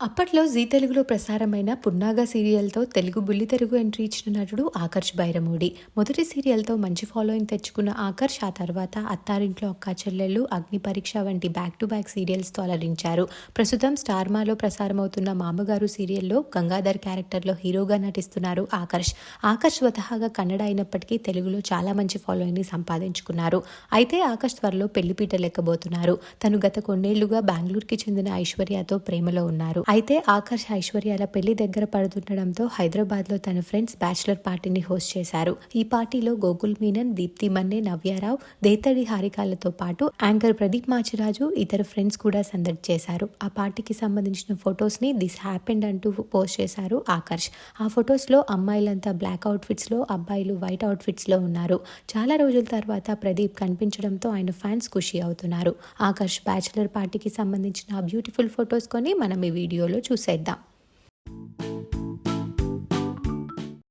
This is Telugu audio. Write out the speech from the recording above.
అప్పట్లో జీ తెలుగులో ప్రసారమైన పున్నాగా సీరియల్తో తెలుగు బుల్లితెరుగు ఎంట్రీ ఇచ్చిన నటుడు ఆకర్ష్ బైరమూడి. మొదటి సీరియల్తో మంచి ఫాలోయింగ్ తెచ్చుకున్న ఆకర్ష్ ఆ తర్వాత అత్తారింట్లో అక్క చెల్లెళ్ళు అగ్ని పరీక్ష వంటి బ్యాక్ టు బ్యాక్ సీరియల్స్తో అలరించారు. ప్రస్తుతం స్టార్మాలో ప్రసారమవుతున్న మామగారు సీరియల్లో గంగాధర్ క్యారెక్టర్లో హీరోగా నటిస్తున్నారు ఆకర్ష్. ఆకర్ష్ స్వతహాగా కన్నడ అయినప్పటికీ తెలుగులో చాలా మంచి ఫాలోయింగ్ని సంపాదించుకున్నారు. అయితే ఆకర్ష్ త్వరలో పెళ్ళిపీట లెక్కబోతున్నారు తను గత కొన్నేళ్ళుగా బెంగళూరుకి చెందిన ఐశ్వర్యతో ప్రేమలో ఉన్నారు. అయితే ఆకర్ష్ ఐశ్వర్యాల పెళ్ళి దగ్గర పడుతుండడంతో హైదరాబాద్లో తన ఫ్రెండ్స్ బ్యాచిలర్ పార్టీని హోస్ట్ చేశారు. ఈ పార్టీలో గోకుల్ మీనన్ దీప్తి మన్నే నవ్యారావు దేతడి హారికాలతో పాటు యాంకర్ ప్రదీప్ మాచిరాజు ఇతర ఫ్రెండ్స్ కూడా సందడి చేశారు. ఆ పార్టీకి సంబంధించిన ఫొటోస్ని దిస్ హ్యాపెండ్ అంటూ పోస్ట్ చేశారు ఆకర్ష్ ఆ ఫొటోస్లో అమ్మాయిలంతా బ్లాక్ అవుట్ఫిట్స్లో అబ్బాయిలు వైట్ అవుట్ఫిట్స్లో ఉన్నారు. చాలా రోజుల తర్వాత ప్రదీప్ కనిపించడంతో ఆయన ఫ్యాన్స్ ఖుషి అవుతున్నారు. ఆకర్ష్ బ్యాచిలర్ పార్టీకి సంబంధించిన బ్యూటిఫుల్ ఫొటోస్ కొని మనం ఈ వీడియోలో చూసేద్దాం.